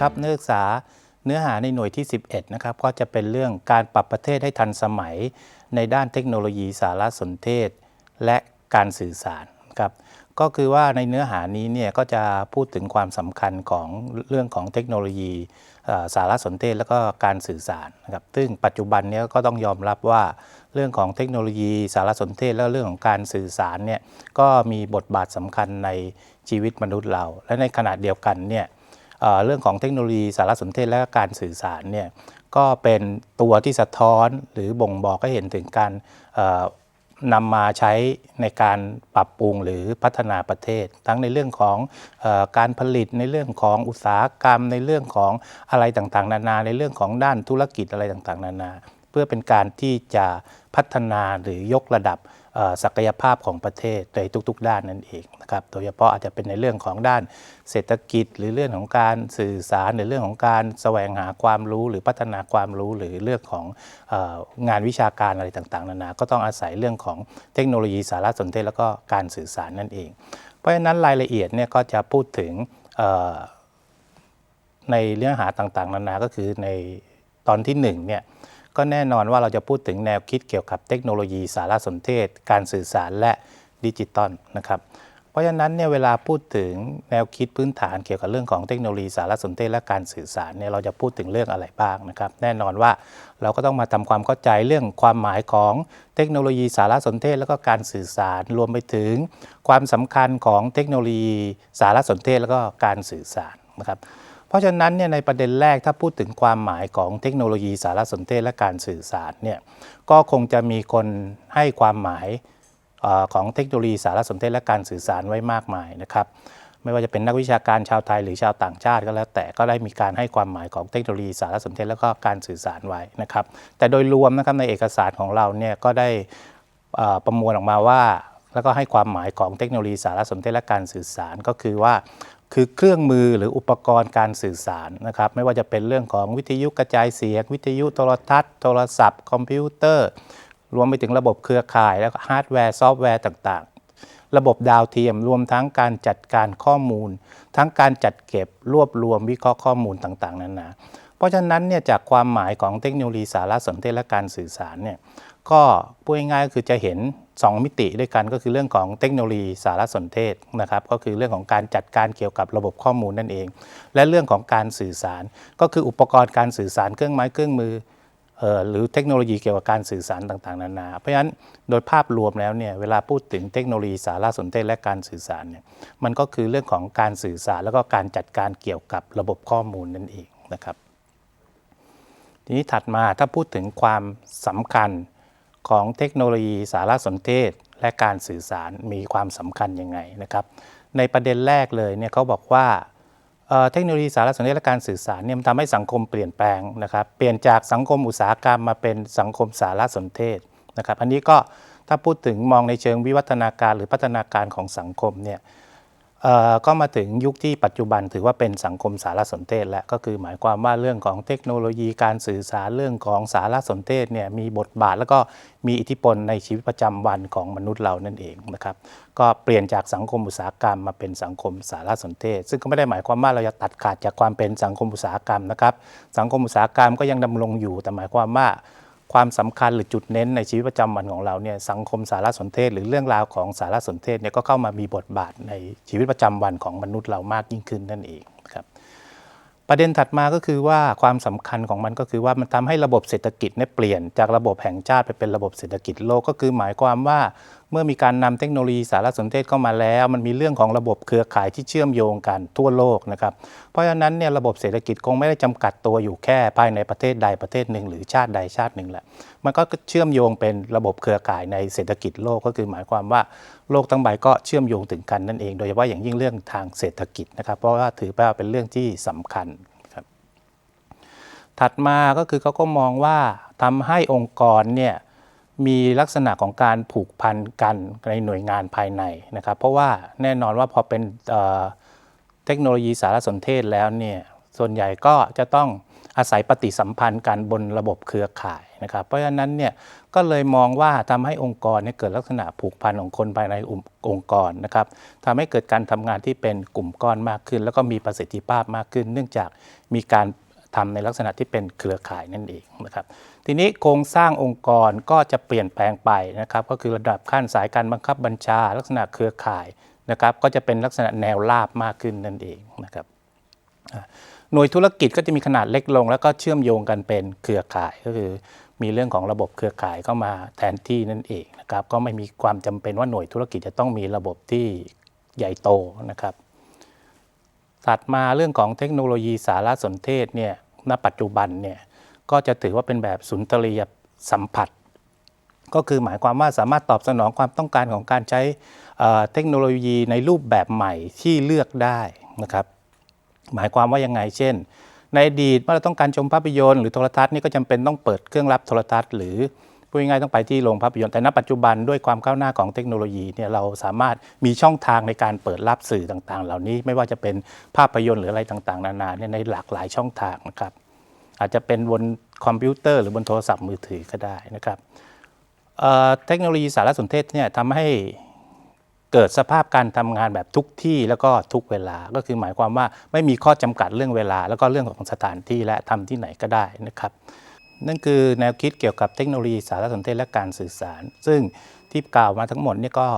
ครับนักศึกษาเนื้อหาในหน่วยที่ 11 นะครับ ก็จะเป็นเรื่องการปรับประเทศให้ทันสมัย ในด้านเทคโนโลยีสารสนเทศ และการสื่อสารครับก็คือว่าในเนื้อหานี้เนี่ยก็จะพูดถึงความสำคัญของเรื่องของเทคโนโลยีสารสนเทศแล้วก็การสื่อสารนะครับซึ่งปัจจุบันนี้ก็ต้องยอมรับว่าเรื่องของเทคโนโลยีสารสนเทศ และเรื่องของการสื่อสารเนี่ยก็มีบทบาทสำคัญในชีวิตมนุษย์เรา และในขณะเดียวกันเนี่ย เรื่องของเทคโนโลยีสารสนเทศและการสื่อสารเนี่ยก็เป็นตัวที่สะท้อนหรือบ่งบอกให้เห็นถึงการนำมาใช้ในการปรับปรุงหรือพัฒนาประเทศ ทั้งในเรื่องของอการผลิตในเรื่องของอุตสาหกรรม ในเรื่องของอะไรต่างๆ นานา ในเรื่องของด้านธุรกิจอะไรต่างๆ นานา เพื่อเป็นการที่จะพัฒนาหรือยกระดับ ศักยภาพของประเทศในทุก ๆ ด้านนั่นเองนะครับ โดยเฉพาะอาจจะเป็นในเรื่องของด้านเศรษฐกิจ หรือเรื่องของการสื่อสารหรือเรื่องของการแสวงหาความรู้ หรือพัฒนาความรู้หรือเรื่องของอองานวิชาการอะไรต่างๆนานาก็ต้องอาศัยเรื่องของเทคโนโลยีสารสนเทศแล้วก็การสื่อสารนั่นเอง เพราะฉะนั้นรายละเอียดเนี่ยก็จะพูดถึงในเนื้อหาต่างๆ นานาก็คือในตอนที่1เนี่ย ก็แน่นอนว่าเราจะพูดถึงแนวคิดเกี่ยวกับเทคโนโลยีสารสนเทศ การสื่อสารและดิจิตอลนะครับเพราะฉะนั้นเนี่ยเวลาพูดถึงแนวคิดพื้นฐานเกี่ยวกับเรื่องของเทคโนโลยีสารสนเทศและการสื่อสารเนี่ยเราจะพูดถึงเรื่องอะไรบ้างนะครับ แน่นอนว่าเราก็ต้องมาทำความเข้าใจเรื่องความหมายของเทคโนโลยีสารสนเทศ และก็การสื่อสารรวมไปถึงความสำคัญของเทคโนโลยีสารสนเทศ แล้วก็การสื่อสารนะครับ เพราะฉะนั้นเนี่ยในประเด็นแรกถ้าพูดถึงความหมายของเทคโนโลยีสารสนเทศและการสื่อสารเนี่ยก็คงจะมีคนให้ความหมายอของเทคโนโลยีสารสนเทศและการสื่อสารไว้มากมายนะครับไม่ว่าจะเป็นนักวิชาการชาวไทยหรือชาวต่างชาติก็แล้ว แต่ก็ได้มีการให้ความหมายของเทคโนโลยีสารสนเทศและก็การสื่อสารไว้นะครับ แต่โดยรวมนะครับในเอกสารของเราเนี่ยก็ได้ประมวลออกมาว่า แล้วก็ให้ความหมายของเทคโนโลยีสารสนเทศและการสื่อสารก็คือว่า คือเครื่องมือหรืออุปกรณ์การสื่อสารนะครับ ไม่ว่าจะเป็นเรื่องของวิทยุกระจายเสียง วิทยุโทรทัศน์ โทรศัพท์ คอมพิวเตอร์ รวมไปถึงระบบเครือข่าย แล้วก็ฮาร์ดแวร์ซอฟต์แวร์ต่างๆ ระบบดาวเทียมรวมทั้งการจัดการข้อมูล ทั้งการจัดเก็บรวบรวมวิเคราะห์ข้อมูลต่างๆนานาเพราะฉะนั้นเนี่ยจากความหมายของเทคโนโลยีสารสนเทศและการสื่อสารเนี่ยก็พูดง่ายๆก็คือจะเห็น 2 มิติด้วยกันก็คือเรื่องของเทคโนโลยีสารสนเทศนะครับก็คือเรื่องของการจัดการเกี่ยวกับระบบข้อมูลนั่นเอง และเรื่องของการสื่อสาร ก็คืออุปกรณ์การสื่อสารเครื่องไม้เครื่องมือเอ่อหรือเทคโนโลยีเกี่ยวกับการสื่อสารต่างๆนานา เพราะฉะนั้นโดยภาพรวมแล้วเนี่ยเวลาพูดถึงเทคโนโลยีสารสนเทศและการสื่อสารเนี่ยมันก็คือเรื่องของการสื่อสารแล้วก็การจัดการเกี่ยวกับระบบข้อมูลนั่นเองนะครับ ทีนี้ถัดมาถ้าพูดถึงความสำคัญ ของเทคโนโลยีสารสนเทศ และการสื่อสารมีความสำคัญยังไงนะครับ ในประเด็นแรกเลยเนี่ยเขาบอกว่าเทคโนโลยีสารสนเทศและการสื่อสารเนี่ยมันทำให้สังคมเปลี่ยนแปลงนะครับเปลี่ยนจากสังคมอุตสาหกรรมมาเป็นสังคมสารสนเทศนะครับ อันนี้ก็ถ้าพูดถึงมองในเชิงวิวัฒนาการหรือพัฒนาการของสังคมเนี่ย ก็มาถึงยุคที่ปัจจุบันถือว่าเป็นสังคมสารสนเทศ แล้วก็คือหมายความว่าเรื่องของเทคโนโลยีการสื่อสารเรื่องของสารสนเทศเนี่ยมีบทบาทแล้วก็มีอิทธิพลในชีวิตประจำวันของมนุษย์เรานั่นเองนะครับก็เปลี่ยนจากสังคมอุตสาหกรรมมาเป็นสังคมสารสนเทศ ซึ่งก็ไม่ได้หมายความว่าเราจะตัดขาดจากความเป็นสังคมอุตสาหกรรมนะครับสังคมอุตสาหกรรมก็ยังดำรงอยู่แต่หมายความว่า ความสำคัญหรือจุดเน้นในชีวิตประจำวันของเราเนี่ยสังคมสารสนเทศ หรือเรื่องราวของสารสนเทศเนี่ยก็เข้ามามีบทบาทในชีวิตประจำวันของมนุษย์เรามากยิ่งขึ้นนั่นเองครับประเด็นถัดมาก็คือว่าความสำคัญของมันก็คือว่ามันทำให้ระบบเศรษฐกิจเนี่ยเปลี่ยนจากระบบแห่งชาติไปเป็นระบบเศรษฐกิจโลกก็คือหมายความว่า เมื่อมีการนำเทคโนโลยีสารสนเทศเข้ามาแล้ว มันมีเรื่องของระบบเครือข่ายที่เชื่อมโยงกันทั่วโลกนะครับ เพราะฉะนั้นเนี่ยระบบเศรษฐกิจคงไม่ได้จำกัดตัวอยู่แค่ภายในประเทศใดประเทศหนึ่ง หรือชาติใดชาติหนึ่งแหละ มันก็เชื่อมโยงเป็นระบบเครือข่ายในเศรษฐกิจโลกก็คือหมายความว่าโลกทั้งใบก็เชื่อมโยงถึงกันนั่นเอง โดยเฉพาะอย่างยิ่งเรื่องทางเศรษฐกิจนะครับ เพราะว่าถือว่าเป็นเรื่องที่สำคัญครับ ถัดมาก็คือเขาก็มองว่าทำให้องค์กรเนี่ย มีลักษณะของการผูกพันกันในหน่วยงานภายในนะครับ เพราะว่าแน่นอนว่าพอเป็นเเทคโนโลยีสารสนเทศแล้วเนี่ยส่วนใหญ่ก็จะต้องอาศัยปฏิสัมพันธ์กันบนระบบเครือข่ายนะครับ เพราะฉะนั้นเนี่ยก็เลยมองว่าทำให้องค์กรเนี่ยเกิดลักษณะผูกพันของคนภายในองค์กรนะครับทำให้เกิดการทำงานที่เป็นกลุ่มก้อนมากขึ้น แล้วก็มีประสิทธิภาพมากขึ้น เนื่องจากมีการ ทำในลักษณะที่เป็นเครือข่ายนั่นเองนะครับทีนี้โครงสร้างองค์กรก็จะเปลี่ยนแปลงไปนะครับก็คือระดับขั้นสายการบังคับบัญชา ลักษณะเครือข่ายนะครับก็จะเป็นลักษณะแนวราบมากขึ้นนั่นเองนะครับหน่วยธุรกิจก็จะมีขนาดเล็กลง แล้วก็เชื่อมโยงกันเป็นเครือข่ายก็คือมีเรื่องของระบบเครือข่ายเข้ามาแทนที่นั่นเองนะครับก็ไม่มีความจำเป็นว่าหน่วยธุรกิจจะต้องมีระบบที่ใหญ่โตนะครับ ถัดมาเรื่องของเทคโนโลยีสารสนเทศเนี่ย ณปัจจุบันเนี่ยก็จะถือว่าเป็นแบบสุนทรียสัมผัส ก็คือหมายความว่าสามารถตอบสนองความต้องการของการใช้เทคโนโลยีในรูปแบบใหม่ที่เลือกได้นะครับ หมายความว่ายังไงเช่น ในอดีตเมื่อเราต้องการชมภาพยนตร์หรือโทรทัศน์นี่ก็จำเป็นต้องเปิดเครื่องรับโทรทัศน์หรือ พูดง่ายๆต้องไปที่โรงภาพยนตร์แต่ณปัจจุบันด้วยความก้าวหน้าของเทคโนโลยีเนี่ยเราสามารถมีช่องทางในการเปิดรับสื่อต่างๆ เหล่านี้ไม่ว่าจะเป็นภาพยนตร์หรืออะไรต่างๆ นานาเนี่ยในหลากหลายช่องทางนะครับ อาจจะเป็นบนคอมพิวเตอร์หรือบนโทรศัพท์มือถือก็ได้นะครับเทคโนโลยีสารสนเทศเนี่ยทำให้เกิดสภาพการทำงานแบบทุกที่แล้วก็ทุกเวลาก็คือหมายความว่าไม่มีข้อจำกัดเรื่องเวลา แล้วก็เรื่องของสถานที่และทำที่ไหนก็ได้นะครับ นั่นคือแนวคิดเกี่ยวกับเทคโนโลยีสารสนเทศและการสื่อสาร ซึ่งที่กล่าวมาทั้งหมดนี่ก็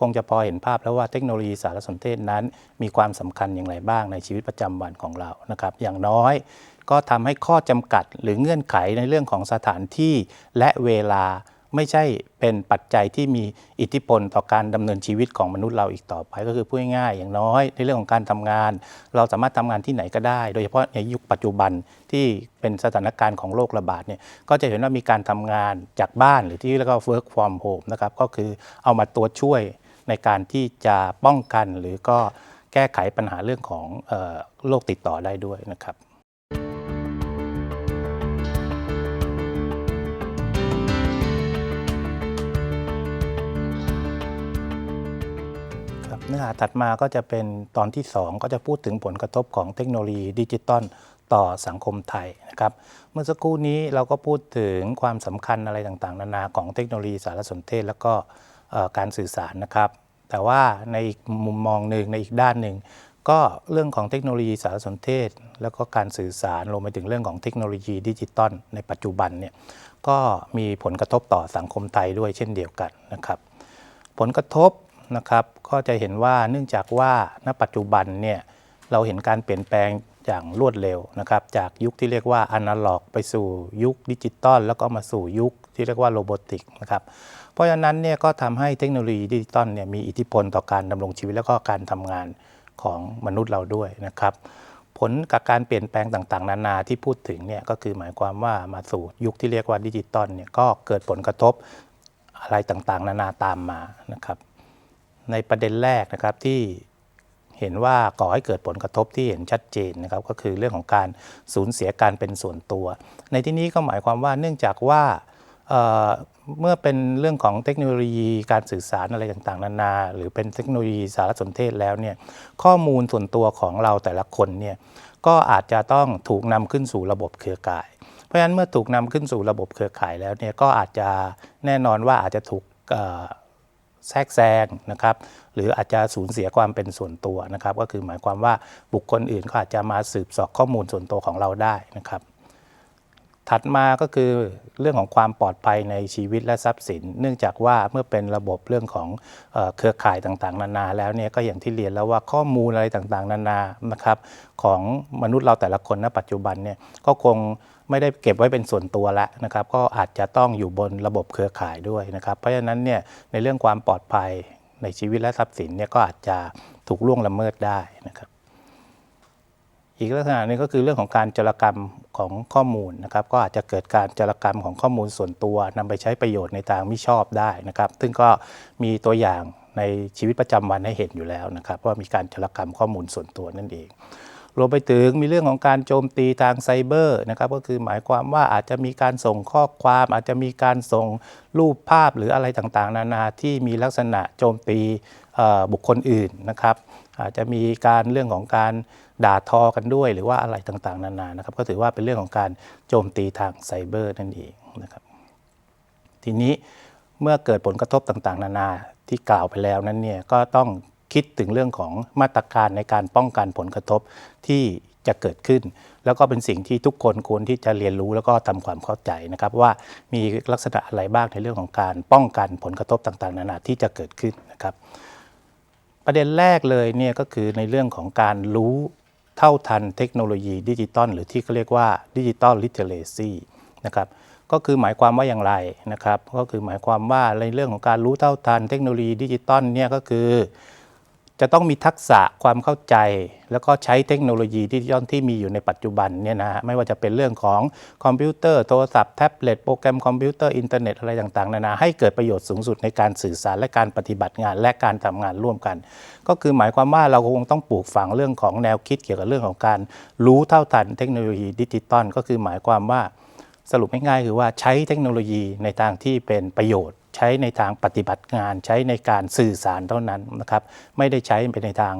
คงจะพอเห็นภาพแล้วว่าเทคโนโลยีสารสนเทศนั้น มีความสำคัญอย่างไรบ้างในชีวิตประจำวันของเรานะครับ อย่างน้อยก็ทำให้ข้อจำกัดหรือเงื่อนไขในเรื่องของสถานที่และเวลา ไม่ใช่เป็นปัจจัยที่มีอิทธิพลต่อการดำเนินชีวิตของมนุษย์เราอีกต่อไป ก็คือพูดง่ายๆอย่างน้อย ในเรื่องของการทำงาน เราสามารถทำงานที่ไหนก็ได้ โดยเฉพาะในยุคปัจจุบันที่เป็นสถานการณ์ของโรคระบาดเนี่ยก็จะเห็นว่ามีการทำงานจากบ้านหรือที่เรียกว่า work from home นะครับก็คือเอามาตัวช่วยในการที่จะป้องกันหรือก็แก้ไขปัญหาเรื่องของโรคติดต่อได้ด้วยนะครับ เนื้อหาถัดมาก็จะเป็นตอนที่ 2 ก็จะพูดถึงผลกระทบของเทคโนโลยีดิจิตอลต่อสังคมไทยนะครับ เมื่อสักครู่นี้เราก็พูดถึงความสำคัญอะไรต่างๆ นานาของเทคโนโลยีสารสนเทศ แล้วก็การสื่อสารนะครับ แต่ว่าในอีกมุมมองหนึ่งในอีกด้านหนึ่ง ก็เรื่องของเทคโนโลยีสารสนเทศ แล้วก็การสื่อสารรวมไปถึงเรื่องของเทคโนโลยีดิจิตอลในปัจจุบันเนี่ยก็มีผลกระทบต่อสังคมไทยด้วยเช่นเดียวกันนะครับ ผลกระทบ นะครับ ก็จะเห็นว่าเนื่องจากว่าณปัจจุบันเนี่ยเราเห็นการเปลี่ยนแปลงอย่างรวดเร็วนะครับ จากยุคที่เรียกว่าอนาล็อก ไปสู่ยุคดิจิตอลแล้วก็มาสู่ยุคที่เรียกว่าโรบอติกนะครับเพราะฉะนั้นเนี่ยก็ทำให้เทคโนโลยีดิจิตอลเนี่ยมีอิทธิพลต่อการดำรงชีวิตแล้วก็การทำงานของมนุษย์เราด้วยนะครับ ผลกับการเปลี่ยนแปลงต่างๆ นานาที่พูดถึงเนี่ยก็คือหมายความว่ามาสู่ยุคที่เรียกว่าดิจิตอลเนี่ยก็เกิดผลกระทบอะไรต่างๆ นานาตามมานะครับ ในประเด็นแรกนะครับที่เห็นว่าก่อให้เกิดผลกระทบที่เห็นชัดเจนนะครับก็คือเรื่องของการสูญเสียการเป็นส่วนตัว ในที่นี้ก็หมายความว่าเนื่องจากว่าเเมื่อเป็นเรื่องของเทคโนโลยีการสื่อสารอะไรต่างๆ นานา หรือเป็นเทคโนโลยีสารสนเทศแล้วเนี่ยข้อมูลส่วนตัวของเราแต่ละคนเนี่ยก็อาจจะต้องถูกนำขึ้นสู่ระบบเครือข่าย เพราะฉะนั้นเมื่อถูกนำขึ้นสู่ระบบเครือข่ายแล้วเนี่ยก็อาจจะแน่นอนว่าอาจจะถูก แทรกแซงนะครับหรืออาจจะสูญเสียความเป็นส่วนตัวนะครับ ก็คือหมายความว่าบุคคลอื่นก็อาจจะมาสืบสอบข้อมูลส่วนตัวของเราได้นะครับ ถัดมาก็คือเรื่องของความปลอดภัยในชีวิตและทรัพย์สิน เนื่องจากว่าเมื่อเป็นระบบเรื่องของเครือข่ายต่างๆ นานา แล้วเนี่ยก็อย่างที่เรียนแล้วว่าข้อมูลอะไรต่างๆ นานานะครับของมนุษย์เราแต่ละคนณปัจจุบันเนี่ยก็คง ไม่ได้เก็บไว้เป็นส่วนตัวแล้วนะครับ ก็อาจจะต้องอยู่บนระบบเครือข่ายด้วยนะครับ เพราะฉะนั้นเนี่ยในเรื่องความปลอดภัยในชีวิตและทรัพย์สินเนี่ยก็อาจจะถูกล่วงละเมิดได้นะครับ อีกลักษณะนึงก็คือเรื่องของการจารกรรมของข้อมูลนะครับ ก็อาจจะเกิดการจารกรรมของข้อมูลส่วนตัวนำไปใช้ประโยชน์ในทางม่ชอบได้นะครับ ซึ่งก็มีตัวอย่างในชีวิตประจำวันให้เห็นอยู่แล้วนะครับ ว่ามีการจารกรรมข้อมูลส่วนตัวนั่นเอง รวมไปถึงมีเรื่องของการโจมตีทางไซเบอร์นะครับก็คือหมายความว่าอาจจะมีการส่งข้อความ อาจจะมีการส่งรูปภาพหรืออะไรต่างๆ นานาที่มีลักษณะโจมตีบุคคลอื่นนะครับอาจจะมีการเรื่องของการด่าทอกันด้วย หรือว่าอะไรต่างๆ นานานะครับก็ถือว่าเป็นเรื่องของการโจมตีทางไซเบอร์นั่นเองนะครับทีนี้เมื่อเกิดผลกระทบต่างๆ นานาที่กล่าวไปแล้วนั้นเนี่ยก็ต้อง คิดถึงเรื่องของมาตรการในการป้องกันผลกระทบที่จะเกิดขึ้น แล้วก็เป็นสิ่งที่ทุกคนควรที่จะเรียนรู้แล้วก็ทำความเข้าใจนะครับ ว่ามีลักษณะอะไรบ้างในเรื่องของการป้องกันผลกระทบต่างๆ นานาที่จะเกิดขึ้นนะครับ ประเด็นแรกเลยเนี่ยก็คือในเรื่องของการรู้เท่าทันเทคโนโลยีดิจิตอลหรือที่เขาเรียกว่าดิจิตอลลิเทเลซีนะครับก็คือหมายความว่าอย่างไรนะครับ ก็คือหมายความว่าในเรื่องของการรู้เท่าทันเทคโนโลยีดิจิตอลเนี่ยก็คือ จะต้องมีทักษะความเข้าใจ แล้วก็ใช้เทคโนโลยีดิจิทัลที่มีอยู่ในปัจจุบันเนี่ยนะฮะไม่ว่าจะเป็นเรื่องของคอมพิวเตอร์โทรศัพท์แท็บเล็ตโปรแกรมคอมพิวเตอร์อินเทอร์เน็ตอะไรต่างๆนานาให้เกิดประโยชน์สูงสุดในการสื่อสารและการปฏิบัติงานและการทำงานร่วมกัน ก็คือหมายความว่าเราคงต้องปลูกฝังเรื่องของแนวคิดเกี่ยวกับเรื่องของการรู้เท่าทันเทคโนโลยีดิจิตอลก็คือหมายความว่าสรุปง่ายๆคือว่าใช้เทคโนโลยีในทางที่เป็นประโยชน์ ใช้ในทางปฏิบัติงาน ใช้ในการสื่อสารเท่านั้นนะครับ ไม่ได้ใช้ไปในทาง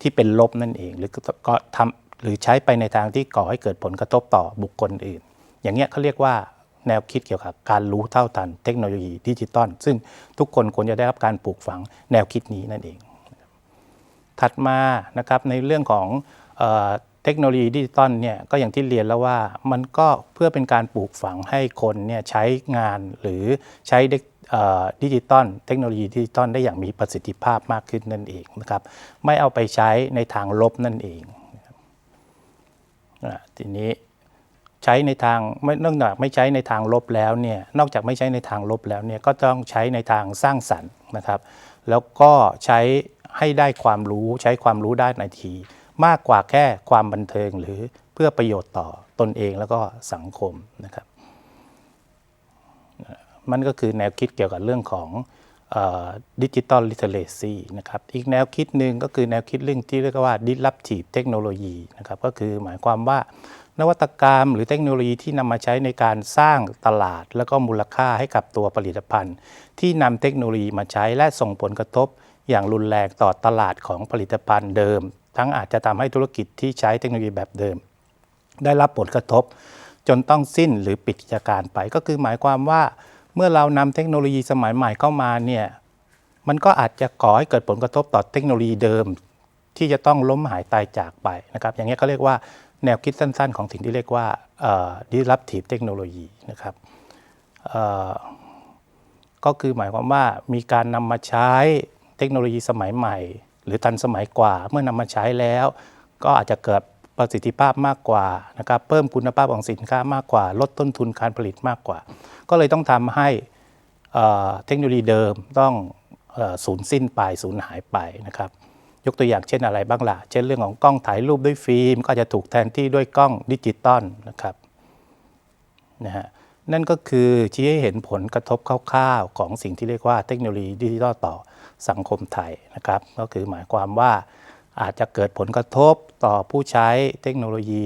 ที่เป็นลบนั่นเอง หรือก็ทำหรือใช้ไปในทางที่ก่อให้เกิดผลกระทบต่อบุคคลอื่น อย่างเงี้ยเขาเรียกว่าแนวคิดเกี่ยวกับการรู้เท่าทันเทคโนโลยีดิจิตอลซึ่งทุกคนควรจะได้รับการปลูกฝังแนวคิดนี้นั่นเอง ถัดมานะครับในเรื่องของเออเทคโนโลยีดิจิตอลเนี่ยก็อย่างที่เรียนแล้วว่ามันก็เพื่อเป็นการปลูกฝังให้คนเนี่ยใช้งานหรือใช้ ดิจิตอลเทคโนโลยีดิจิตอลได้อย่างมีประสิทธิภาพมากขึ้นนั่นเองนะครับ ไม่เอาไปใช้ในทางลบนั่นเองทีนี้ใช้ในทางไม่นอกจากไม่ใช้ในทางลบแล้วเนี่ยนอกจากไม่ใช้ในทางลบแล้วเนี่ยก็ต้องใช้ในทางสร้างสรรค์นะครับ แล้วก็ใช้ให้ได้ความรู้ใช้ความรู้ได้ในที มากกว่าแค่ความบันเทิงหรือเพื่อประโยชน์ต่อตนเองแล้วก็สังคมนะครับ มันก็คือแนวคิดเกี่ยวกับเรื่องของดิจิตอลลิเทเลซีนะครับอีกแนวคิดหนึ่งก็คือแนวคิดเรื่องที่เรียกว่า disruptive technology นะครับก็คือหมายความว่านวัตกรรมหรือเทคโนโลยีที่นำมาใช้ในการสร้างตลาด แล้วก็มูลค่าให้กับตัวผลิตภัณฑ์ ที่นำเทคโนโลยีมาใช้และส่งผลกระทบ อย่างรุนแรงต่อตลาดของผลิตภัณฑ์เดิม ทั้งอาจจะทำให้ธุรกิจที่ใช้เทคโนโลยีแบบเดิม ได้รับผลกระทบ จนต้องสิ้นหรือปิดกิจการไปก็คือหมายความว่า เมื่อเรานำเทคโนโลยีสมัยใหม่เข้ามาเนี่ยมันก็อาจจะก่อให้เกิดผลกระทบต่อเทคโนโลยีเดิม ที่จะต้องล้มหายตายจากไปนะครับ อย่างนี้เขาเรียกว่าแนวคิดสั้นๆ ของสิ่งที่เรียกว่า disruptive technology นะครับก็คือหมายความว่ามีการนำมาใช้เทคโนโลยีสมัยใหม่ หรือทันสมัยกว่าเมื่อนำมาใช้แล้ว ก็อาจจะเกิด ประสิทธิภาพมากกว่านะครับเพิ่มคุณภาพของสินค้ามากกว่า ลดต้นทุนการผลิตมากกว่า ก็เลยต้องทำให้เทคโนโลยีเดิมต้องสูญสิ้นไปสูญหายไปนะครับยกตัวอย่างเช่นอะไรบ้างล่ะ เช่นเรื่องของกล้องถ่ายรูปด้วยฟิล์ม ก็จะถูกแทนที่ด้วยกล้องดิจิตอลนะครับนะฮะนั่นก็คือชี้ให้เห็นผลกระทบคร่าวๆ ของสิ่งที่เรียกว่าเทคโนโลยีดิจิทัลต่อสังคมไทยนะครับ ก็คือหมายความว่า อาจจะเกิดผลกระทบต่อผู้ใช้เทคโนโลยี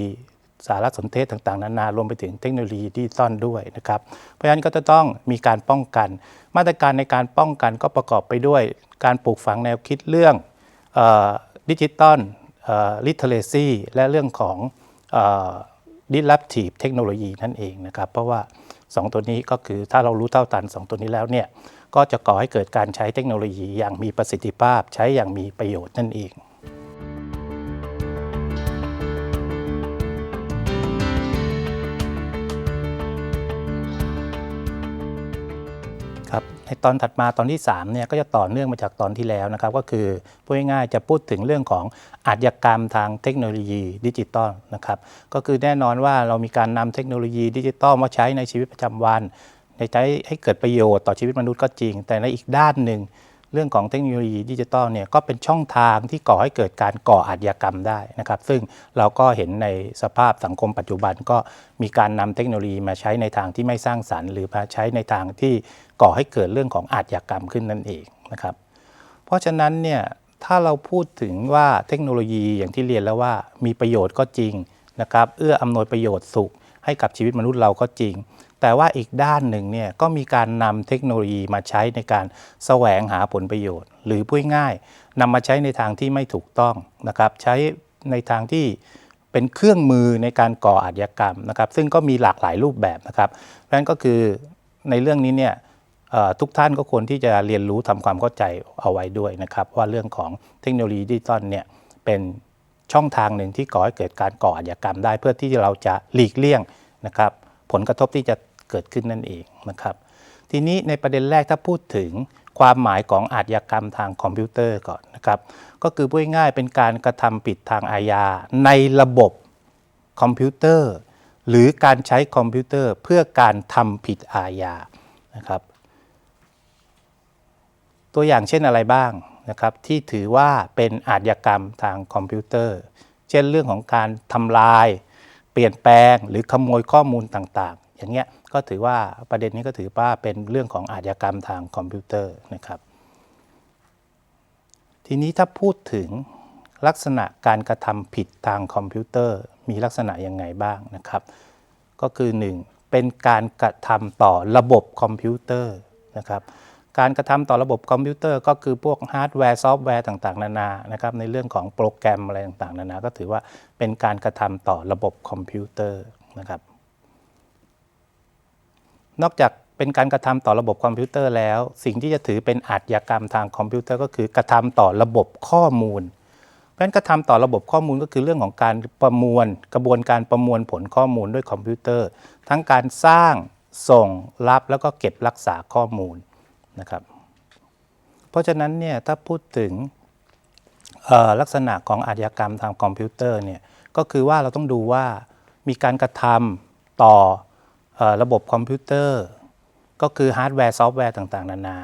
สารสนเทศต่างๆ นานารวมไปถึงเทคโนโลยีดิจิตอลด้วยนะครับ เพราะฉะนั้นก็จะต้องมีการป้องกัน มาตรการในการป้องกันก็ประกอบไปด้วย การปลูกฝังแนวคิดเรื่องดิจิตอลลิเทเลซีและเรื่องของ disruptive เทคโนโลยีนั่นเองนะครับ เพราะว่า 2 ตัวนี้ก็คือถ้าเรารู้เท่าทัน 2 ตัวนี้แล้วเนี่ยก็จะก่อให้เกิดการใช้เทคโนโลยีอย่างมีประสิทธิภาพใช้อย่างมีประโยชน์นั่นเอง ในตอนถัดมาตอนที่3เนี่ยก็จะต่อเนื่องมาจากตอนที่แล้วนะครับ ก็คือพูดง่ายๆจะพูดถึงเรื่องของอาชญากรรมทางเทคโนโลยีดิจิตอลนะครับก็คือแน่นอนว่าเรามีการนำเทคโนโลยีดิจิตอลมาใช้ในชีวิตประจำวันในใช้ให้เกิดประโยชน์ต่อชีวิตมนุษย์ก็จริง แต่ในอีกด้านหนึ่ง เรื่องของเทคโนโลยีดิจิตอลเนี่ยก็เป็นช่องทางที่ก่อให้เกิดการก่ออาชญากรรมได้นะครับ ซึ่งเราก็เห็นในสภาพสังคมปัจจุบันก็มีการนำเทคโนโลยีมาใช้ในทางที่ไม่สร้างสรรค์ หรือมาใช้ในทางที่ก่อให้เกิดเรื่องของอาชญากรรมขึ้นนั่นเองนะครับ เพราะฉะนั้นเนี่ยถ้าเราพูดถึงว่าเทคโนโลยีอย่างที่เรียนแล้วว่ามีประโยชน์ก็จริงนะครับเอื้ออำนวยประโยชน์สุขให้กับชีวิตมนุษย์เราก็จริง แต่ว่าอีกด้านหนึ่งเนี่ยก็มีการนำเทคโนโลยีมาใช้ในการแสวงหาผลประโยชน์ หรือพูดง่ายนำมาใช้ในทางที่ไม่ถูกต้องนะครับใช้ในทางที่เป็นเครื่องมือในการก่ออาชญากรรมนะครับ ซึ่งก็มีหลากหลายรูปแบบนะครับเพราะฉะนั้นก็คือในเรื่องนี้เนี่ยทุกท่านก็ควรที่จะเรียนรู้ทำความเข้าใจเอาไว้ด้วยนะครับ ว่าเรื่องของเทคโนโลยีดิจิตอลเนี่ยเป็นช่องทางหนึ่งที่ก่อให้เกิดการก่ออาชญากรรมได้ เพื่อที่เราจะหลีกเลี่ยงนะครับ ผลกระทบที่จะ เกิดขึ้นนั่นเองนะครับ ทีนี้ในประเด็นแรกถ้าพูดถึงความหมายของอาชญากรรมทางคอมพิวเตอร์ก่อนนะครับ ก็คือพูดง่ายเป็นการกระทำผิดทางอาญาในระบบคอมพิวเตอร์ หรือการใช้คอมพิวเตอร์เพื่อการทำผิดอาญานะครับ ตัวอย่างเช่นอะไรบ้างนะครับที่ถือว่าเป็นอาชญากรรมทางคอมพิวเตอร์ เช่นเรื่องของการทำลาย เปลี่ยนแปลงหรือขโมยข้อมูลต่างๆ อย่างเงี้ย ก็ถือว่าประเด็นนี้ก็ถือว่าเป็นเรื่องของอาชญากรรมทางคอมพิวเตอร์นะครับ ทีนี้ถ้าพูดถึงลักษณะการกระทำผิดทางคอมพิวเตอร์ มีลักษณะยังไงบ้างนะครับ ก็คือ 1. เป็นการกระทำต่อระบบคอมพิวเตอร์นะครับการกระทำต่อระบบคอมพิวเตอร์ก็คือพวกฮาร์ดแวร์ซอฟต์แวร์ต่างๆ นานานะครับในเรื่องของโปรแกรมอะไรต่างๆ นานา ก็ถือว่าเป็นการกระทำต่อระบบคอมพิวเตอร์นะครับ นอกจากเป็นการกระทำต่อระบบคอมพิวเตอร์แล้ว สิ่งที่จะถือเป็นอาชญากรรมทางคอมพิวเตอร์ก็คือกระทำต่อระบบข้อมูล เพราะฉะนั้นกระทำต่อระบบข้อมูลก็คือเรื่องของการประมวล กระบวนการประมวลผลข้อมูลด้วยคอมพิวเตอร์ ทั้งการสร้างส่งรับแล้วก็เก็บรักษาข้อมูลนะครับเพราะฉะนั้นเนี่ยถ้าพูดถึงลักษณะของอาชญากรรมทางคอมพิวเตอร์เนี่ยก็คือว่าเราต้องดูว่ามีการกระทำต่อ ระบบคอมพิวเตอร์ ก็คือฮาร์ดแวร์ซอฟต์แวร์ต่างๆ นานา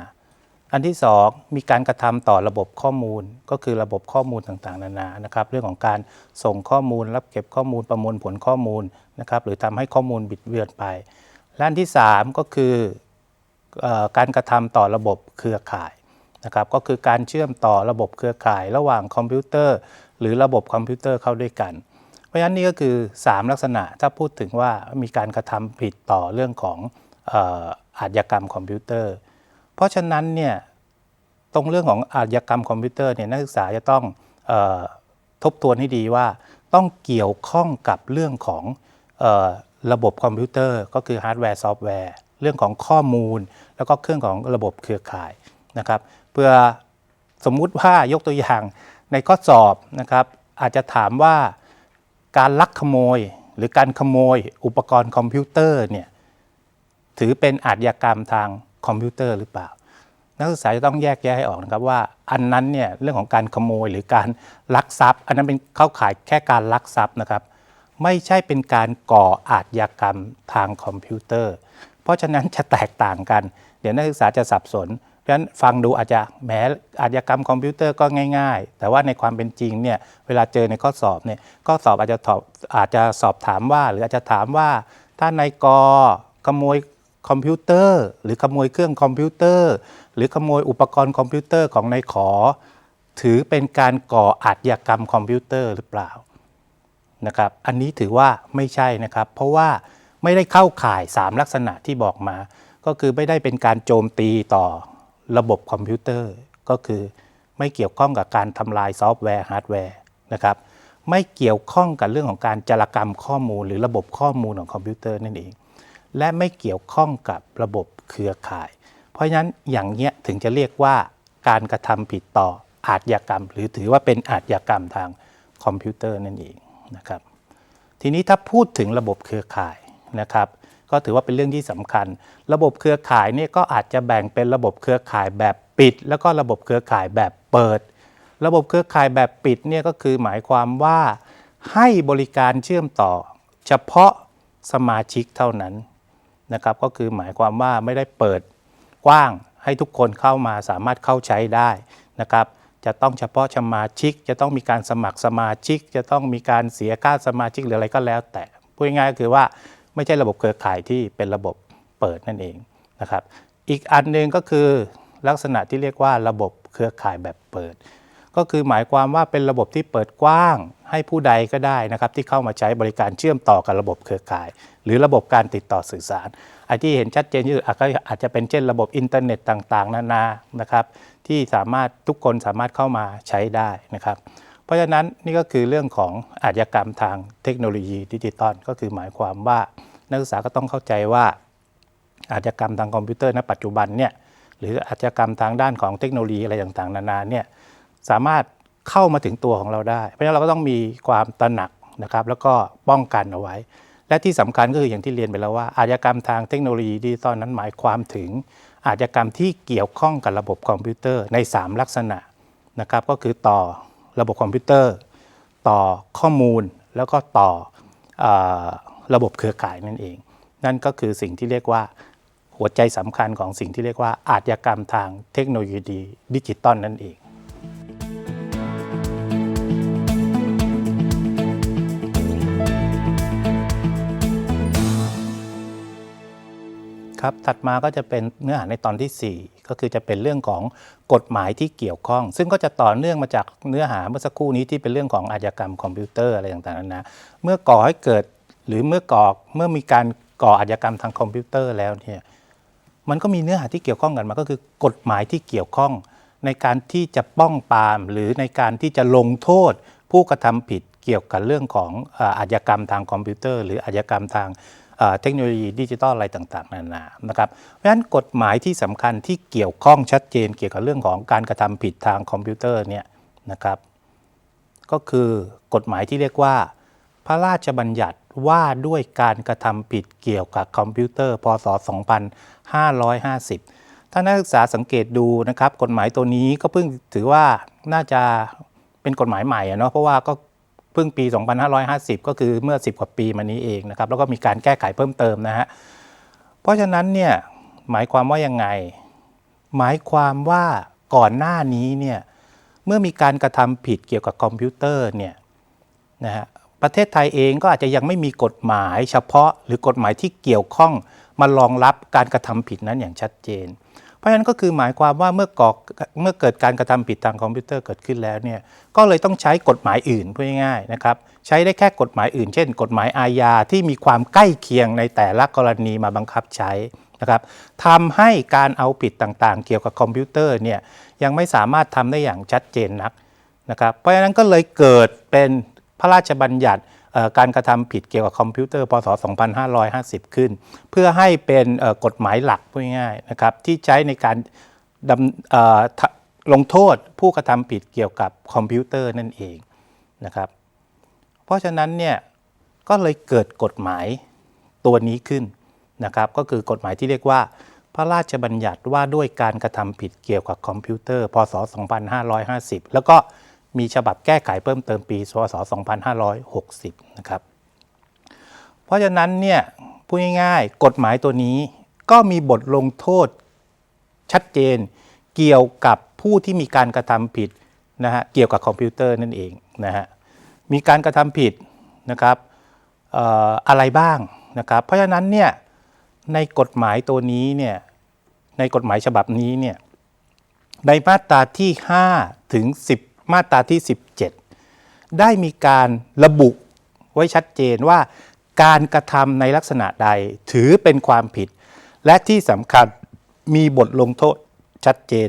อันที่ 2 มีการกระทำต่อระบบข้อมูล ก็คือระบบข้อมูลต่างๆ นานานะครับ เรื่องของการส่งข้อมูล รับเก็บข้อมูลประมวลผลข้อมูลนะครับ หรือทำให้ข้อมูลบิดเบือนไปและอันที่ 3 ก็คือออการกระทำต่อระบบเครือข่ายนะครับก็คือการเชื่อมต่อระบบเครือข่าย ระหว่างคอมพิวเตอร์ หรือระบบคอมพิวเตอร์เข้าด้วยกัน เพราะฉะนั้นนี่ก็คือ 3 ลักษณะถ้าพูดถึงว่ามีการกระทำผิดต่อเรื่องของอาชญากรรมคอมพิวเตอร์ เพราะฉะนั้นเนี่ยตรงเรื่องของอาชญากรรมคอมพิวเตอร์เนี่ยนักศึกษาจะต้องออทบทวนให้ดีว่าต้องเกี่ยวข้องกับเรื่องของออระบบคอมพิวเตอร์ ก็คือฮาร์ดแวร์ซอฟต์แวร์เรื่องของข้อมูล แล้วก็เครื่องของระบบเครือข่ายนะครับเพื่อสมมุติว่ายกตัวอย่างในข้อสอบนะครับอาจจะถามว่า การลักขโมยหรือการขโมยอุปกรณ์คอมพิวเตอร์เนี่ยถือเป็นอาชญากรรมทางคอมพิวเตอร์หรือเปล่า นักศึกษาจะต้องแยกแยะให้ออกนะครับว่าอันนั้นเนี่ยเรื่องของการขโมยหรือการลักทรัพย์ อันนั้นเป็นเข้าข่ายแค่การลักทรัพย์นะครับ ไม่ใช่เป็นการก่ออาชญากรรมทางคอมพิวเตอร์ เพราะฉะนั้นจะแตกต่างกัน เดี๋ยวนักศึกษาจะสับสน ฉะนั้นฟังดูอาจจะแหมอาชญากรรมคอมพิวเตอร์ก็ง่ายๆ แต่ว่าในความเป็นจริงเนี่ยเวลาเจอในข้อสอบเนี่ยข้อสอบอาจจะตอบอาจจะสอบถามว่า หรืออาจจะถามว่าถ้านายกขโมยคอมพิวเตอร์ หรือขโมยเครื่องคอมพิวเตอร์ หรือขโมยอุปกรณ์คอมพิวเตอร์ของนายขอ ถือเป็นการก่ออาชญากรรมคอมพิวเตอร์หรือเปล่านะครับอันนี้ถือว่าไม่ใช่นะครับ เพราะว่าไม่ได้เข้าข่าย 3 ลักษณะที่บอกมา ก็คือไม่ได้เป็นการโจมตีต่อ ระบบคอมพิวเตอร์ก็คือไม่เกี่ยวข้องกับการทำลายซอฟต์แวร์ฮาร์ดแวร์นะครับไม่เกี่ยวข้องกับเรื่องของการจารกรรมข้อมูล หรือระบบข้อมูลของคอมพิวเตอร์นั่นเอง และไม่เกี่ยวข้องกับระบบเครือข่าย เพราะฉะนั้นอย่างเนี้ยถึงจะเรียกว่าการกระทำผิดต่ออาชญากรรม หรือถือว่าเป็นอาชญากรรมทางคอมพิวเตอร์นั่นเองนะครับทีนี้ถ้าพูดถึงระบบเครือข่ายนะครับ ก็ถือว่าเป็นเรื่องที่สำคัญ ระบบเครือข่ายเนี่ยก็อาจจะแบ่งเป็นระบบเครือข่ายแบบปิด แล้วก็ระบบเครือข่ายแบบเปิด ระบบเครือข่ายแบบปิดเนี่ยก็คือหมายความว่าให้บริการเชื่อมต่อ เฉพาะสมาชิกเท่านั้นนะครับก็คือหมายความว่าไม่ได้เปิดกว้างให้ทุกคนเข้ามาสามารถเข้าใช้ได้นะครับจะต้องเฉพาะสมาชิก จะต้องมีการสมัครสมาชิก จะต้องมีการเสียค่าสมาชิกหรืออะไรก็แล้วแต่พูดง่ายๆก็คือว่า ไม่ใช่ระบบเครือข่ายที่เป็นระบบเปิดนั่นเองนะครับ อีกอันหนึ่งก็คือลักษณะที่เรียกว่าระบบเครือข่ายแบบเปิด ก็คือหมายความว่าเป็นระบบที่เปิดกว้าง ให้ผู้ใดก็ได้นะครับ ที่เข้ามาใช้บริการเชื่อมต่อกับระบบเครือข่าย หรือระบบการติดต่อสื่อสารไอ้ที่เห็นชัดเจนที่สุดอาจก็อาจจะเป็นเช่นระบบอินเทอร์เน็ตต่าง ๆ นานานะครับ ที่สามารถทุกคนสามารถเข้ามาใช้ได้นะครับ เพราะฉะนั้นนี่ก็คือเรื่องของอาชญากรรมทางเทคโนโลยีดิจิตอลก็คือหมายความว่านักศึกษาก็ต้องเข้าใจว่า อาชญากรรมทางคอมพิวเตอร์ณปัจจุบันเนี่ยหรืออาชญากรรมทางด้านของเทคโนโลยีอะไรต่างๆ นานาเนี่ยสามารถเข้ามาถึงตัวของเราได้ เพราะฉะนั้นเราก็ต้องมีความตระหนักนะครับแล้วก็ป้องกันเอาไว้ และที่สำคัญก็คืออย่างที่เรียนไปแล้วว่า อาชญากรรมทางเทคโนโลยีดิจิตอลนั้นหมายความถึง อาชญากรรมที่เกี่ยวข้องกับระบบคอมพิวเตอร์ใน 3 ลักษณะนะครับก็คือต่อ ระบบคอมพิวเตอร์ ต่อข้อมูลแล้วก็ต่อออระบบเครือข่ายนั่นเอง นั่นก็คือสิ่งที่เรียกว่าหัวใจสำคัญของสิ่งที่เรียกว่าอาชญากรรมทางเทคโนโลยีดิจิตอลนั่นเอง ครับ ถัดมาก็จะเป็นเนื้อหาในตอนทีสี่ 4 ก็คือจะเป็นเรื่องของกฎหมายที่เกี่ยวข้อง ซึ่งก็จะต่อเนื่องมาจากเนื้อหาเมื่อสักครู่นี้ที่เป็นเรื่องของอาชญากรรมคอมพิวเตอร์อะไรต่างๆนานาเมื่อก่อให้เกิดหรือเมื่อก่อเมื่อมีการก่ออาชญากรรมทางคอมพิวเตอร์แล้วเนี่ยมันก็มีเนื้อหาที่เกี่ยวข้องกันมาก็คือกฎหมายที่เกี่ยวข้อง ในการที่จะป้องปราม หรือในการที่จะลงโทษ ผู้กระทำผิดเกี่ยวกับเรื่องของเอ่ออาชญากรรมทางคอมพิวเตอร์ หรืออาชญากรรมทาง เทคโนโลยีดิจิทัลอะไรต่างๆ นานานะครับ เพราะฉะนั้นกฎหมายที่สำคัญที่เกี่ยวข้องชัดเจนเกี่ยวกับเรื่องของการกระทำผิดทางคอมพิวเตอร์เนี่ยนะครับ ก็คือกฎหมายที่เรียกว่า พระราชบัญญัติว่าด้วยการกระทำผิดเกี่ยวกับคอมพิวเตอร์ พศ 2550 ถ้านักศึกษาสังเกตดูนะครับ กฎหมายตัวนี้ก็เพิ่งถือว่าน่าจะเป็นกฎหมายใหม่เนาะเพราะว่าก็เพิ่งปี 2550 ก็คือเมื่อ 10 กว่าปีมานี้เองนะครับ แล้วก็มีการแก้ไขเพิ่มเติมนะฮะ เพราะฉะนั้นเนี่ยหมายความว่ายังไง หมายความว่าก่อนหน้านี้เนี่ยเมื่อมีการกระทำผิดเกี่ยวกับคอมพิวเตอร์เนี่ยนะฮะประเทศไทยเองก็อาจจะยังไม่มีกฎหมายเฉพาะหรือกฎหมายที่เกี่ยวข้องมารองรับการกระทำผิดนั้นอย่างชัดเจน ราะฉะนั้นก็คือหมายความว่าเมื่อก่อเมื่อเกิดการกระทำผิดทางคอมพิวเตอร์เกิดขึ้นแล้วเนี่ยก็เลยต้องใช้กฎหมายอื่นพูดง่ายๆนะครับใช้ได้แค่กฎหมายอื่น เช่น กฎหมายอาญาที่มีความใกล้เคียงในแต่ละกรณีมาบังคับใช้นะครับทำให้การเอาผิดต่างๆ เกี่ยวกับคอมพิวเตอร์เนี่ยยังไม่สามารถทำได้อย่างชัดเจนนักนะครับเพราะฉะนั้นก็เลยเกิดเป็นพระราชบัญญัติ การกระทำผิดเกี่ยวกับคอมพิวเตอร์พศ 2550 ขึ้น เพื่อให้เป็นกฎหมายหลักพูดง่ายๆนะครับที่ใช้ในการดำเอ่อทะลงโทษผู้กระทำผิดเกี่ยวกับคอมพิวเตอร์นั่นเองนะครับเพราะฉะนั้นเนี่ยก็เลยเกิดกฎหมายตัวนี้ขึ้นนะครับก็คือกฎหมายที่เรียกว่า พระราชบัญญัติว่าด้วยการกระทำผิดเกี่ยวกับคอมพิวเตอร์ พศ 2550 แล้วก็ มีฉบับแก้ไขเพิ่มเติมปีพศ2560 นะครับ เพราะฉะนั้นเนี่ยพูดง่ายๆ กฎหมายตัวนี้ก็มีบทลงโทษชัดเจนเกี่ยวกับผู้ที่มีการกระทำผิดนะฮะเกี่ยวกับคอมพิวเตอร์นั่นเองนะฮะมีการกระทำผิดนะครับเอ่ออะไรบ้างนะครับ เพราะฉะนั้นเนี่ยในกฎหมายตัวนี้เนี่ยในกฎหมายฉบับนี้เนี่ยในมาตราที่5ถึง10 มาตราที่ 17 ได้มีการระบุไว้ชัดเจนว่า การกระทำในลักษณะใดถือเป็นความผิด และที่สำคัญมีบทลงโทษชัดเจน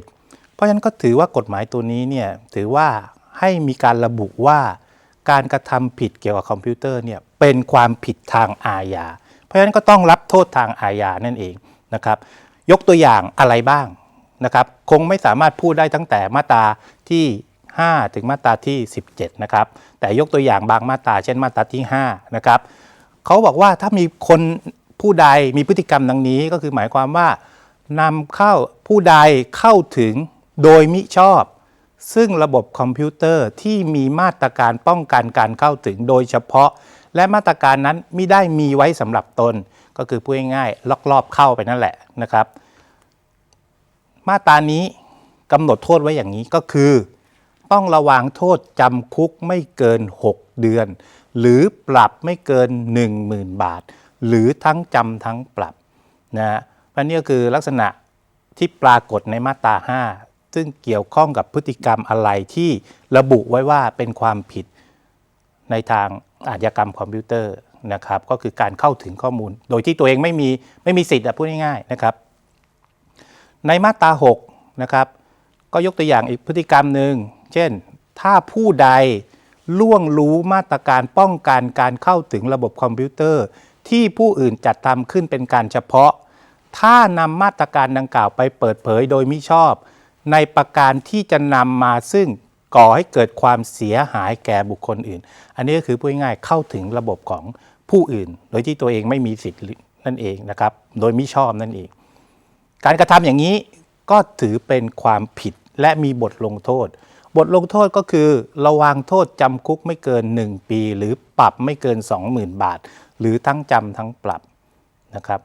เพราะฉะนั้นก็ถือว่ากฎหมายตัวนี้เนี่ยถือว่าให้มีการระบุว่าการกระทำผิดเกี่ยวกับคอมพิวเตอร์เนี่ยเป็นความผิดทางอาญา เพราะฉะนั้นก็ต้องรับโทษทางอาญานั่นเองนะครับ ยกตัวอย่างอะไรบ้างนะครับ คงไม่สามารถพูดได้ตั้งแต่มาตราที่ 5 ถึงมาตราที่ 17 นะครับ แต่ยกตัวอย่างบางมาตราเช่นมาตราที่ 5 นะครับเขาบอกว่าถ้ามีคนผู้ใดมีพฤติกรรมดังนี้ก็คือหมายความว่านำเข้าผู้ใดเข้าถึงโดยมิชอบ ซึ่งระบบคอมพิวเตอร์ที่มีมาตรการป้องกันการเข้าถึงโดยเฉพาะ และมาตรการนั้นไม่ได้มีไว้สำหรับตน ก็คือพูดง่ายๆลักลอบเข้าไปนั่นแหละนะครับ มาตรานี้กำหนดโทษไว้อย่างนี้ก็คือ ต้องระวางโทษจำคุกไม่เกิน 6 เดือน หรือปรับไม่เกิน 10,000 บาท หรือทั้งจำทั้งปรับนะฮะอันนี้ก็คือลักษณะที่ปรากฏในมาตรา 5 ซึ่งเกี่ยวข้องกับพฤติกรรมอะไรที่ระบุไว้ว่าเป็นความผิดในทางอาชญากรรมคอมพิวเตอร์นะครับก็คือการเข้าถึงข้อมูล โดยที่ตัวเองไม่มีไม่มีสิทธิ์พูดง่ายๆนะครับ ในมาตรา6นะครับก็ยกตัวอย่างอีกพฤติกรรมหนึ่ง ช่น ถ้าผู้ใดล่วงรู้มาตรการป้องกันการเข้าถึงระบบคอมพิวเตอร์ ที่ผู้อื่นจัดทำขึ้นเป็นการเฉพาะ ถ้านำมาตรการดังกล่าวไปเปิดเผยโดยมิชอบ ในประการที่จะนำมาซึ่งก่อให้เกิดความเสียหายแก่บุคคลอื่น อันนี้ก็คือพูดง่ายๆเข้าถึงระบบของผู้อื่น โดยที่ตัวเองไม่มีสิทธิ์นั่นเองนะครับ โดยมิชอบนั่นเอง การกระทำอย่างนี้ก็ถือเป็นความผิดและมีบทลงโทษ บทลงโทษก็คือระวางโทษจำคุกไม่เกิน 1 ปี หรือปรับไม่เกิน 20,000 บาท หรือทั้งจำทั้งปรับนะครับ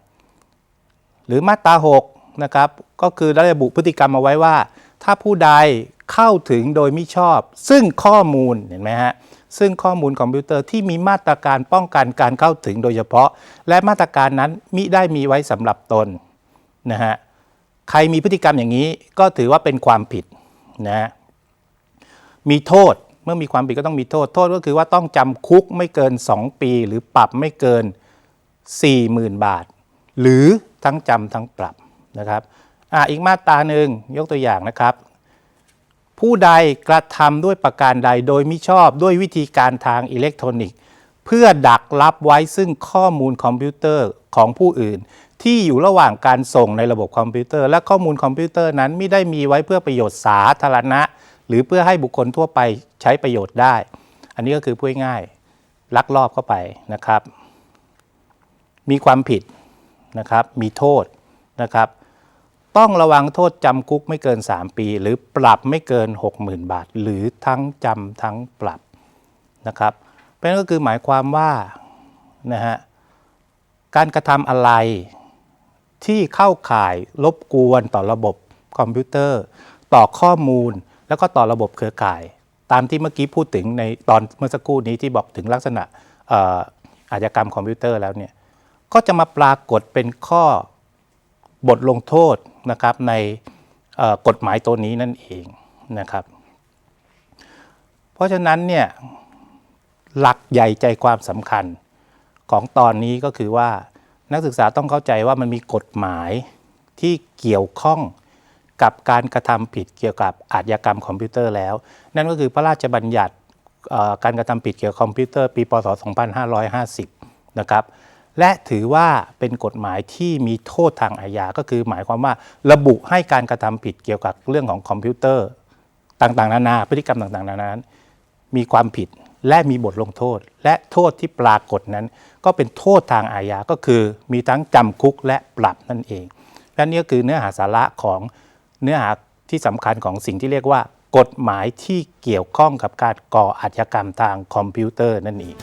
หรือมาตรา6นะครับก็คือได้ระบุพฤติกรรมเอาไว้ว่า ถ้าผู้ใดเข้าถึงโดยมิชอบ ซึ่งข้อมูลเห็นไหมฮะซึ่งข้อมูลคอมพิวเตอร์ที่มีมาตรการป้องกันการเข้าถึงโดยเฉพาะ และมาตรการนั้นมิได้มีไว้สำหรับตนนะฮะใครมีพฤติกรรมอย่างนี้ก็ถือว่าเป็นความผิดนะฮะ มีโทษเมื่อมีความผิดก็ต้องมีโทษ โทษก็คือว่าต้องจำคุกไม่เกิน 2 ปี หรือปรับไม่เกิน 40,000 บาท หรือทั้งจำทั้งปรับนะครับอ่าอีกมาตราหนึ่งยกตัวอย่างนะครับ ผู้ใดกระทำด้วยประการใดโดยมิชอบด้วยวิธีการทางอิเล็กทรอนิกส์ เพื่อดักลับไว้ซึ่งข้อมูลคอมพิวเตอร์ของผู้อื่น ที่อยู่ระหว่างการส่งในระบบคอมพิวเตอร์ และข้อมูลคอมพิวเตอร์นั้นไม่ได้มีไว้เพื่อประโยชน์สาธารณะ หรือเพื่อให้บุคคลทั่วไปใช้ประโยชน์ได้ อันนี้ก็คือพูดง่ายลักลอบเข้าไปนะครับ มีความผิดนะครับ มีโทษนะครับ ต้องระวังโทษจำคุกไม่เกิน 3 ปี หรือปรับไม่เกิน 60,000 บาท หรือทั้งจำทั้งปรับนะครับเพราะฉะนั้นก็คือหมายความว่านะฮะการกระทำอะไรที่เข้าข่ายรบกวนต่อระบบคอมพิวเตอร์ ต่อข้อมูล แล้วก็ต่อระบบเครือข่าย ตามที่เมื่อกี้พูดถึงในตอนเมื่อสักครู่นี้ที่บอกถึงลักษณะอาชญากรรมคอมพิวเตอร์แล้วเนี่ยก็จะมาปรากฏเป็นข้อบทลงโทษนะครับในกฎหมายตัวนี้นั่นเองนะครับ เพราะฉะนั้นเนี่ยหลักใหญ่ใจความสำคัญของตอนนี้ก็คือว่านักศึกษาต้องเข้าใจว่ามันมีกฎหมายที่เกี่ยวข้อง กับการกระทำผิดเกี่ยวกับอาชญากรรมคอมพิวเตอร์แล้ว นั่นก็คือพระราชบัญญัติการกระทำผิดเกี่ยวกับคอมพิวเตอร์ปีพศ 2550 นะครับและถือว่าเป็นกฎหมายที่มีโทษทางอาญาก็คือหมายความว่าระบุให้การกระทำผิดเกี่ยวกับเรื่องของคอมพิวเตอร์ต่างๆ นานาพฤติกรรมต่างๆ นานานั้น มีความผิดและมีบทลงโทษ และโทษที่ปรากฏนั้น ก็เป็นโทษทางอาญาก็คือมีทั้งจำคุกและปรับนั่นเองและนี่ก็คือเนื้อหาสาระของ เนื้อหาที่สำคัญของสิ่งที่เรียกว่ากฎหมายที่เกี่ยวข้องกับการก่ออาชญากรรมทางคอมพิวเตอร์นั่นเอง